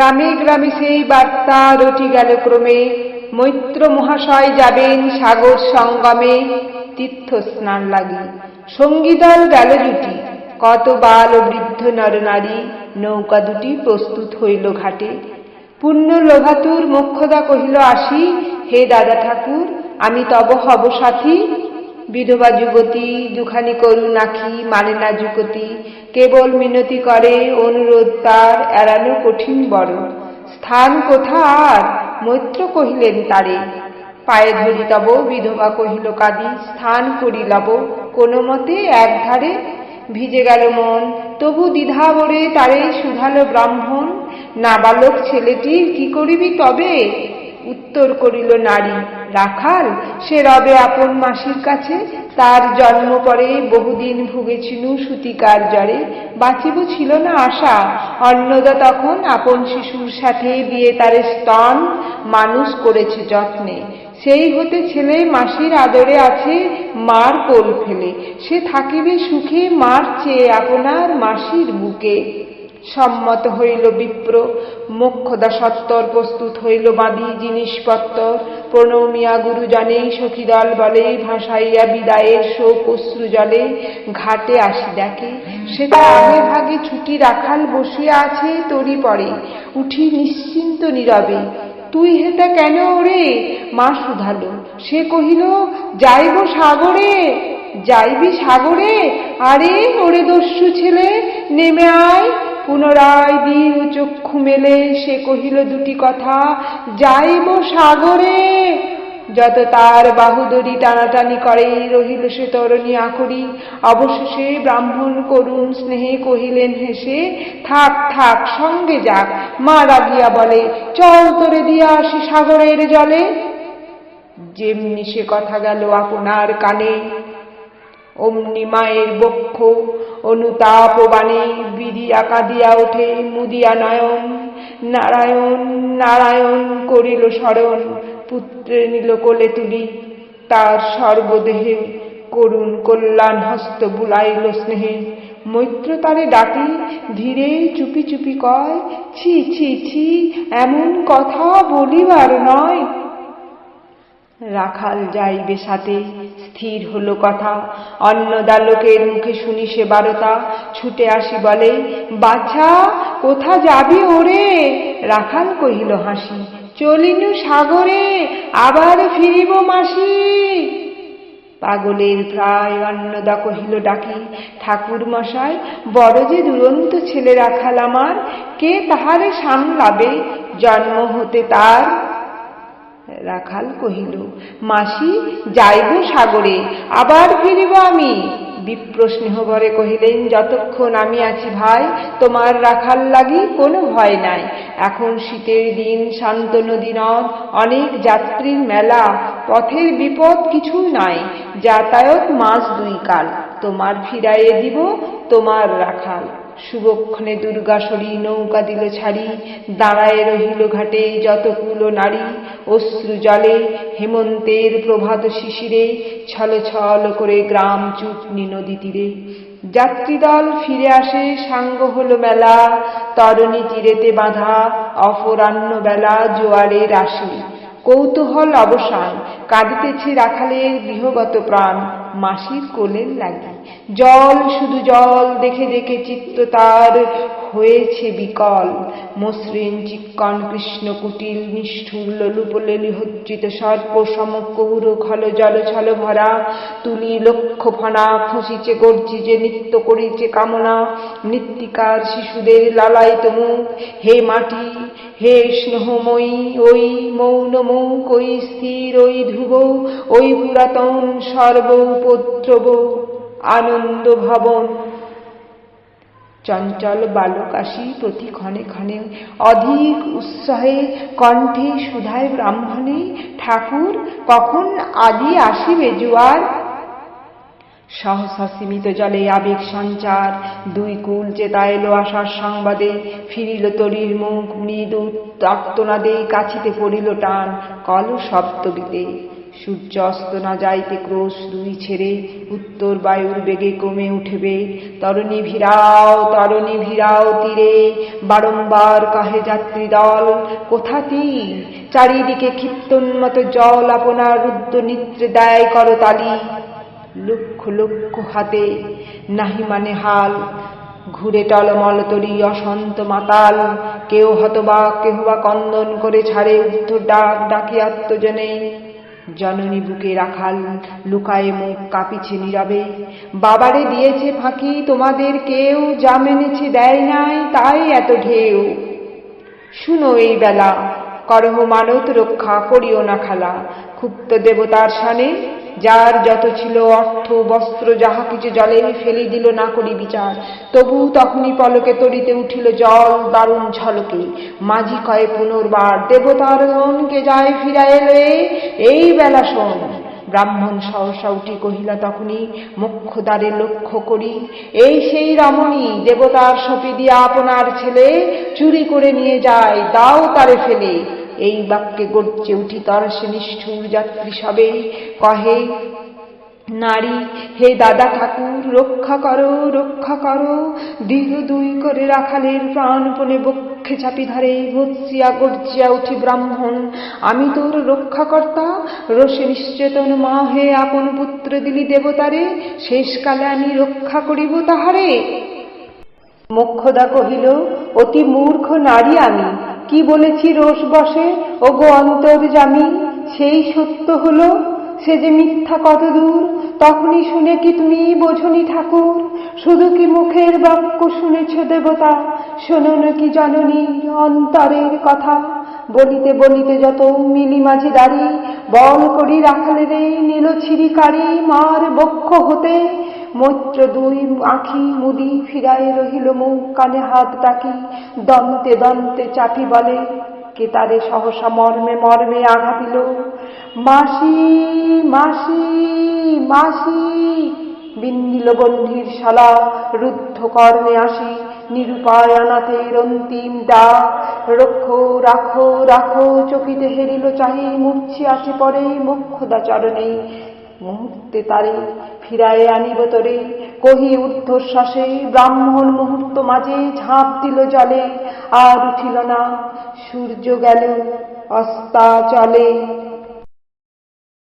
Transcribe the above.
গ্রামে গ্রামে সেই বার্তা রটি গেল ক্রমে। মৈত্র মহাশয় যাবেন সাগর সঙ্গমে। তীর্থ স্নান লাগি। সঙ্গীদল গেল জুটি কত বাল ও বৃদ্ধ নরনারী নৌকা দুটি প্রস্তুত হইল ঘাটে। পুণ্য লোভাতুর মোক্ষদা কহিল, আসি, হে দাদা ঠাকুর, আমি তব হব সাথী। বিধবা যুবতী, দুখানি করু নাকি মানে না যুগতি কেবল মিনতি করে অনুরোধ তার এড়ানো কঠিন বড়। স্থান কোথা আর মৈত্র কহিলেন তারে। পায়ে ধরি তব বিধবা কহিল, কাদি, স্থান করি লব কোনো মতে এক ধারে ভিজে গেল মন। তবু দ্বিধা বরে তারে শুধালো ব্রাহ্মণ। নাবালক ছেলেটির কি করিবি তবে? উত্তর করিল নারী রাখাল, সে রবে আপন মাসির কাছে, তার জন্ম পরে বহুদিন ভুগেছিল সুতিকার জ্বরে, বাঁচিব ছিল না আশা। অন্নদা তখন আপন শিশুর সাথে বিয়ে তার স্তন মানুষ করেছে যত্নে। সেই হতে ছেলে মাসির আদরে আছে মার কোল ফেলে। সে থাকিবে সুখে মার চেয়ে আপনার মাসির বুকে। সম্মত হইল বিপ্র মোক্ষদা সত্তর প্রস্তুত হইল বাঁধি জিনিসপত্র প্রণমিয়া গুরুজনে সখীদল বলে, ভাসাইয়া বিদায়ের শোক অশ্রু জলে, ঘাটে আসি দেখে সেটা আগে ভাগে ছুটি রাখাল বসিয়া আছে তরি পড়ে উঠি নিশ্চিন্ত নীরবে, তুই হেতা কেন ওরে মা শুধালো। সে কহিল, যাইব সাগরে, যাইবি সাগরে? আরে ওরে দস্যু ছেলে, নেমে আয়। পুনরায় দীর্ঘ চক্ষু মেলে, সে কহিল দুটি কথা। যাইব সাগরে। যত তার বাহুদরি টানাটানি করে, রহিল সে তরণী আকরি। অবশেষে ব্রাহ্মণ করুণ স্নেহে কহিলেন হেসে থাক থাক, সঙ্গে যাক। মা রাগিয়া বলে, চল তোরে দিয়া আসি সাগরের জলে। যেমনি সে কথা গেল আপনার কানে, অমনি মায়ের বক্ষ অনুতাপ বাণী বিদিয়া কাঁদিয়া ওঠে মুদিয়া নয়ন। নারায়ণ নারায়ণ করিল স্মরণ পুত্রে নিল কোলে তুলি। তার সর্বদেহে করুণ কল্যাণ হস্ত বুলাইল স্নেহে। মৈত্র তারে ডাকি, ধীরে চুপি চুপি কয়, ছি ছি ছি, এমন কথা বলিবার নয়। রাখাল যাইবে সাথে স্থির হলো কথা। অন্নদালোকের মুখে শুনি সে বারতা। ছুটে আসি বলে, বাছা, কোথা যাবি ওরে? রাখাল কহিল হাসি, চলিনু সাগরে, আবার ফিরিব মাসি? পাগলের প্রায় অন্নদা কহিল ডাকি ঠাকুর মশাই বড় যে দুরন্ত ছেলে রাখাল আমার, কে তাহারে সামলাবে? জন্ম হতে তার রাখাল কহিল, মাসি, যাইব সাগরে, আবার ফিরিব আমি? বিপ্র স্নেহবরে কহিলেন, যতক্ষণ আমি আছি ভাই, তোমার রাখাল লাগি কোনো ভয় নাই। এখন শীতের দিন, শান্ত নদী নদ, অনেক যাত্রীর মেলা, পথের বিপদ কিছু নাই। যাতায়াত মাস দুই কাল, তোমার ফিরাইয়ে দিব তোমার রাখাল। শুভক্ষণে দুর্গাসরী নৌকা দিল ছাড়ি, দাঁড়ায় রহিল ঘাটে যত কুলো নারী, অশ্রু জলে, হেমন্তের প্রভাত শিশিরে, ছল ছল করে গ্রাম চুটনি নদী তীরে। যাত্রীদল ফিরে আসে, সাঙ্গ হলো মেলা, তরণী তীরেতে বাঁধা অপরাহ্ন বেলা জোয়ারের আসে। কৌতূহল অবসান, কাঁদিতেছে রাখালের গৃহগত প্রাণ। মাসির কোলের লাগি। জল, শুধু জল দেখে দেখে চিত্ত তার হয়েছে বিকল। মসৃণ চিক্কন কৃষ্ণ কুটিল নিষ্ঠুর লোলুপলেলি হজ্জিত সর্প সমকৌর খল জল ছল ভরা। তুলি লক্ষ ফনা খসিছে গর্জিছে নৃত্য করিছে কামনা। নৃত্তিকার শিশুদের লালায়িত মুখ। হে মাটি হে স্নেহময়ী, ওই মৌন মৌক ওই স্থির, ওই ধ্রুব, ওই পুরাতন সর্বপদ্রব, আনন্দ ভবন। চঞ্চল বালক আসি প্রতি ক্ষণে ক্ষণে অধিক উৎসাহে কণ্ঠে সুধায় ব্রাহ্মণে, ঠাকুর, কখন আদি আসিবে জোয়ার? সহসা সীমিত জলে আবেগ সঞ্চার। দুই কুল চেতা এলো আসার সংবাদে, ফিরিল তরির মুখ, মৃদু আর্তনাদে কাছিতে পড়িল টান কল সপ্তগীতে সূর্য অস্ত না যাইতে ক্রোশ দুই ছেড়ে উত্তর বায়ুর বেগে কমে উঠবে। তরণী ভিড়াও তরণী ভিড়াও তীরে বারংবার কাহে যাত্রী দল, কোথা তীর চারিদিকে ক্ষিপ্তোন্মত জল আপনার রুদ্র নিত্রে দেয় করতালি। লক্ষ লক্ষ হাতে, নাহি মানে হাল। ঘুরে টলমল তরি অসন্ত মাতাল। কেউ হতবা, কেহ বা কন্দন করে ছাড়ে উদ্ধ ডাক ডাকি আত্মজনে। জননী বুকে রাখাল, লুকায়ে মুখ কাঁপিছে নীরবে। বাবারে দিয়েছে ফাঁকি, তোমাদের কেউ যা মেনেছে দেয় নাই, তাই এত ঢেউ। শুনো এই বেলা, করহ মানত রক্ষা, করিও না খালা। ক্ষুব্ধ দেবতার সানে যার যত ছিল অর্থ, বস্ত্র, যাহা কিছু জলে ফেলি দিল, না করি বিচার। তবু তখনই পলকে তরিতে উঠিল জল, দারুণ ঝলকে। মাঝি কয়ে পুনর্বার দেবতার ধনকে যায় ফিরায় এলে এই বেলা শোন। ব্রাহ্মণ সহসা উঠি কহিলা, তখনই মুখ্যদ্বারে লক্ষ্য করি। এই সেই রমণী, দেবতার সপি দিয়া আপনার ছেলে চুরি করে নিয়ে যায়, দাও তারে ফেলে। এই বাক্যে গর্জে উঠি তরসে নিষ্ঠুর যাত্রী সবে। কহে, নারী, হে দাদা ঠাকুর, রক্ষা করো রক্ষা করো। দৃঢ় দুই করে রাখালের প্রাণপণে বক্ষে চাপি ধরে ভৎসিয়া গর্জিয়া উঠি ব্রাহ্মণ, আমি তোর রক্ষাকর্তা। রসে নিশ্চেতন মা হে আপন পুত্র দিলি দেবতারে, শেষকালে আমি রক্ষা করিব তাহারে। মোক্ষদা কহিল, অতি মূর্খ নারী আমি। কি বলেছি রোষ বসে? ও গো অন্তর অন্তর্জামী সেই সত্য হলো, সে যে মিথ্যা কত দূর তখনই শুনে কি তুমি বোঝনি ঠাকুর? শুধু কি মুখের বাক্য শুনেছ দেবতা? শোনো কি জননী, অন্তরের কথা। বলিতে বলিতে যত মিলি মাঝি দাঁড়ি, বল করি রাখালে রে নীল ছিরিকারি মার বক্ষ হতে। মৈত্র দুই আখি মুদি ফিরায় রহিল মুখ, কানে হাত ডাকি, দন্তে দন্তে চাপি বলে, কে তারে সহসা মর্মে মর্মে আঘাতিল? মাসি মাসি মাসি, বিন্দিল গণ্ডির শালা রুদ্ধ কর্মে আসি নিরুপায় অনাথের অন্তিম ডাক রক্ষো, রাখো রাখো, চকিতে হেরিল চাহি মূর্ছি আছে পরে মুখ্যদা চরণে মুহূর্তে তারে ফিরায়ে আনিব তরে, কহি ঊর্ধ্বশ্বাসে ব্রাহ্মণ মুহূর্ত মাঝে ঝাঁপ দিল জলে, আর উঠিল না। সূর্য গেল, অস্তা চলে